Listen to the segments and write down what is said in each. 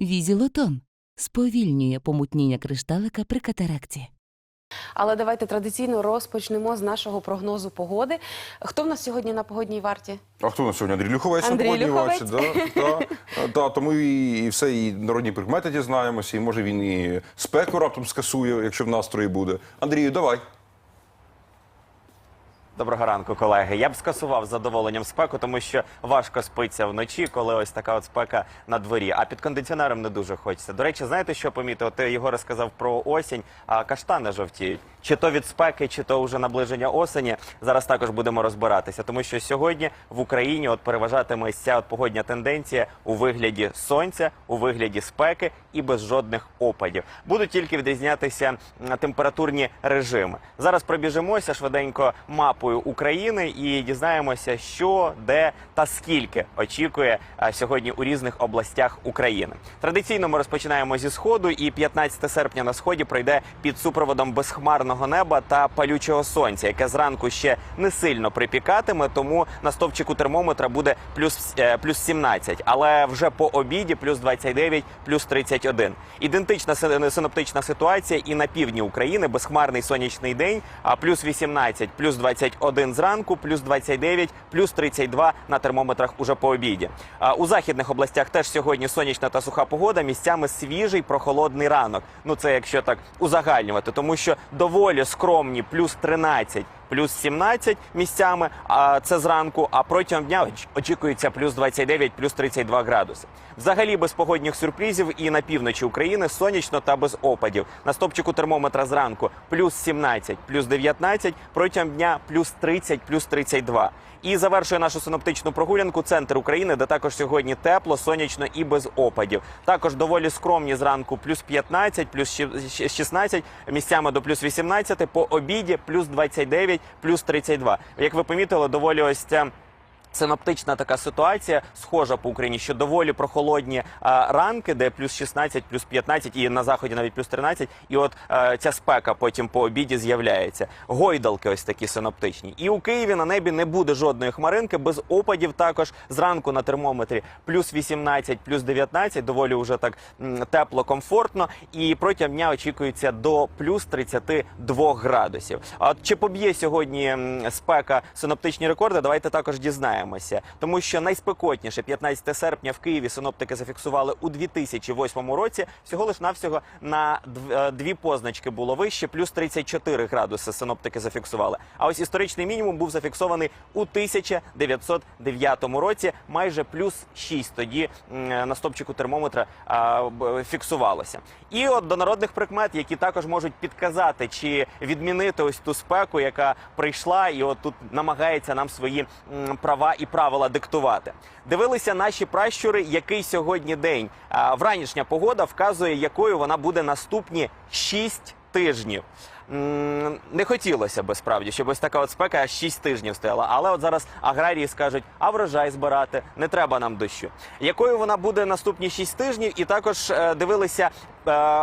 Візілотон сповільнює помутніння кришталика при катаракті. Але давайте традиційно розпочнемо з нашого прогнозу погоди. Хто в нас сьогодні на погодній варті? А хто у нас сьогодні? Андрій Люховець на Андрій погодній Люховець. варці, да? Да. Да, тому і, і все, і народні прикмети дізнаємося, і може він і спеку раптом скасує, якщо в настрої буде. Андрію, давай. Доброго ранку, колеги. Я б скасував задоволенням спеку, тому що важко спиться вночі, коли ось така от спека на дворі. А під кондиціонером не дуже хочеться. До речі, знаєте, що помітив? От Єгор розказав про осінь, а каштани жовтіють. Чи то від спеки, чи то вже наближення осені. Зараз також будемо розбиратися, тому що сьогодні в Україні от переважатиме ця от погодня тенденція у вигляді сонця, у вигляді спеки і без жодних опадів. Будуть тільки відрізнятися температурні режими. Зараз пробіжимося швиденько мапою України і дізнаємося, що, де та скільки очікує сьогодні у різних областях України. Традиційно ми розпочинаємо зі сходу, і 15 серпня на сході пройде під супроводом безхмарного неба та палючого сонця, яке зранку ще не сильно припікатиме, тому на стовпчику термометра буде плюс, е, плюс 17, але вже по обіді плюс 29, плюс 31. Ідентична си- синоптична ситуація і на півдні України безхмарний сонячний день, а плюс 18, плюс 21 зранку, плюс 29, плюс 32 на термометрах уже по обіді. У західних областях теж сьогодні сонячна та суха погода, місцями свіжий прохолодний ранок. Ну це якщо так узагальнювати, тому що доволі скромні плюс 13, плюс 17 місцями, а це зранку. А протягом дня очікується плюс 29, плюс 32 градуси. Взагалі без погодних сюрпризів і на півночі України сонячно та без опадів. На стопчику термометра зранку плюс 17, плюс 19, протягом дня плюс 30, плюс 32. І завершує нашу синоптичну прогулянку центр України, де також сьогодні тепло, сонячно і без опадів. Також доволі скромні зранку плюс 15, плюс щі- 16, місцями до плюс 18, по обіді плюс 29, плюс 32. Як ви помітили, доволі ось ця Синоптична така ситуація схожа по Україні, що доволі прохолодні а, ранки, де плюс 16, плюс 15 і на заході навіть плюс 13. І от а, ця спека потім по обіді з'являється. Гойдалки ось такі синоптичні. І у Києві на небі не буде жодної хмаринки, без опадів також зранку на термометрі плюс 18, плюс 19, доволі вже так м, тепло, комфортно. І протягом дня очікується до плюс 32 градусів. А от чи поб'є сьогодні спека синоптичні рекорди? Давайте також дізнаємося. Тому що найспекотніше 15 серпня в Києві синоптики зафіксували у 2008 році. Всього лиш навсього на е, дві позначки було вище, плюс 34 градуси синоптики зафіксували. А ось історичний мінімум був зафіксований у 1909 році, майже плюс 6 тоді на стопчику термометра а, б- фіксувалося. І от до народних прикмет, які також можуть підказати чи відмінити ось ту спеку, яка прийшла, і от тут намагається нам свої м, і правила диктувати. Дивилися наші пращури, який сьогодні день. А, вранішня погода вказує, якою вона буде наступні 6 тижнів. Не хотілося би справді, щоб ось така от спека аж 6 тижнів стояла. Але от зараз аграрії скажуть, а врожай збирати не треба нам дощу. Якою вона буде наступні 6 тижнів? І також е, дивилися е,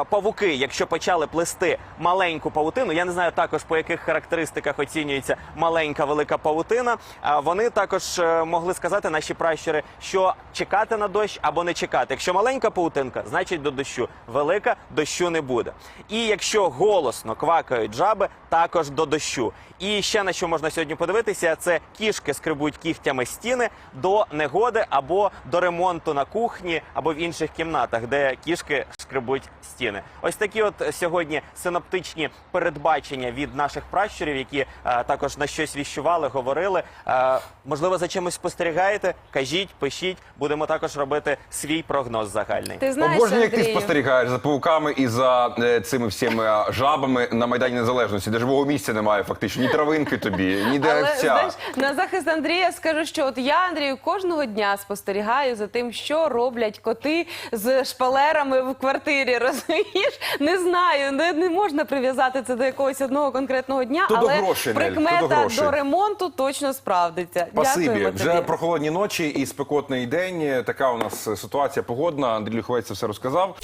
павуки, якщо почали плести маленьку павутину. Я не знаю також по яких характеристиках оцінюється маленька велика павутина. Вони також е, могли сказати наші пращури, що чекати на дощ або не чекати. Якщо маленька павутинка, значить до дощу. Велика дощу не буде. І якщо голосно квакають жаби, також до дощу. І ще на що можна сьогодні подивитися, це кішки скребуть кігтями стіни до негоди або до ремонту на кухні або в інших кімнатах, де кішки скребуть стіни. Ось такі от сьогодні синоптичні передбачення від наших пращурів, які е, також на щось віщували, говорили. Е, можливо, за чимось спостерігаєте? Кажіть, пишіть. Будемо також робити свій прогноз загальний. Ти знаєш, Обожнюю, як ти Андрію, спостерігаєш за павуками і за е, цими всіми е, жабами на Майдані Незалежності, де живого місця немає фактично. Ні травинки тобі, ні Але деревця. знаєш, на захист Андрія скажу, що от я Андрію кожного дня спостерігаю за тим, що роблять коти з шпалерами в квартирі. Розумієш? Не знаю, не, не можна прив'язати це до якогось одного конкретного дня, То до але грошей, Нель, то до прикмета до ремонту точно справдиться. Спасибі. Дякуємо Вже тобі. прохолодні ночі і спекотний день. Така у нас ситуація погодна. Андрій Люховець це все розказав.